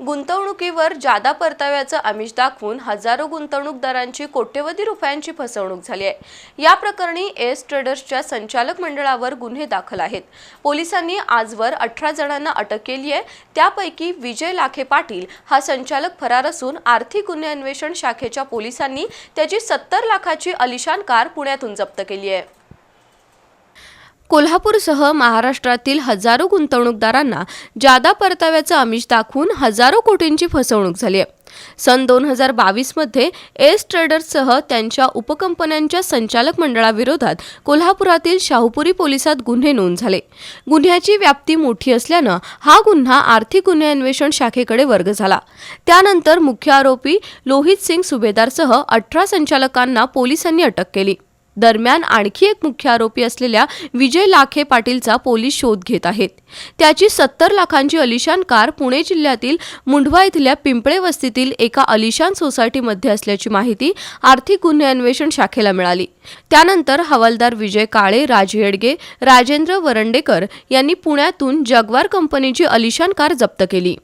गुंतवणुकीवर जादा परताव्याचं आमिष दाखवून हजारो गुंतवणूकदारांची कोट्यवधी रुपयांची फसवणूक झाली आहे. या प्रकरणी एस ट्रेडर्सच्या संचालक मंडळावर गुन्हे दाखल आहेत. पोलिसांनी आजवर अठरा जणांना अटक केली आहे. त्यापैकी विजय लाखे पाटील हा संचालक फरार असून आर्थिक गुन्हे अन्वेषण शाखेच्या पोलिसांनी त्याची सत्तर लाखाची अलिशान कार पुण्यातून जप्त केली आहे. कोल्हापूरसह महाराष्ट्रातील हजारो गुंतवणूकदारांना जादा परताव्याचं आमिष दाखवून हजारो कोटींची फसवणूक झाली आहे. सन दोन हजार बावीसमध्ये एस ट्रेडर्ससह त्यांच्या उपकंपन्यांच्या संचालक मंडळाविरोधात कोल्हापुरातील शाहूपुरी पोलिसात गुन्हे नोंद झाले. गुन्ह्याची व्याप्ती मोठी असल्यानं हा गुन्हा आर्थिक गुन्हे अन्वेषण शाखेकडे वर्ग झाला. त्यानंतर मुख्य आरोपी लोहित सिंग सुभेदारसह अठरा संचालकांना पोलिसांनी अटक केली. दरम्यान आणखी एक मुख्य आरोपी असलेल्या विजय लाखे पाटीलचा पोलीस शोध घेत आहेत. त्याची सत्तर लाखांची अलिशान कार पुणे जिल्ह्यातील मुंढवा इथल्या पिंपळे वस्तीतील एका अलिशान सोसायटीमध्ये असल्याची माहिती आर्थिक गुन्हे अन्वेषण शाखेला मिळाली. त्यानंतर हवालदार विजय काळे राज येडगे राजेंद्र वरंडेकर यांनी पुण्यातून जगवार कंपनीची अलिशान कार जप्त केली.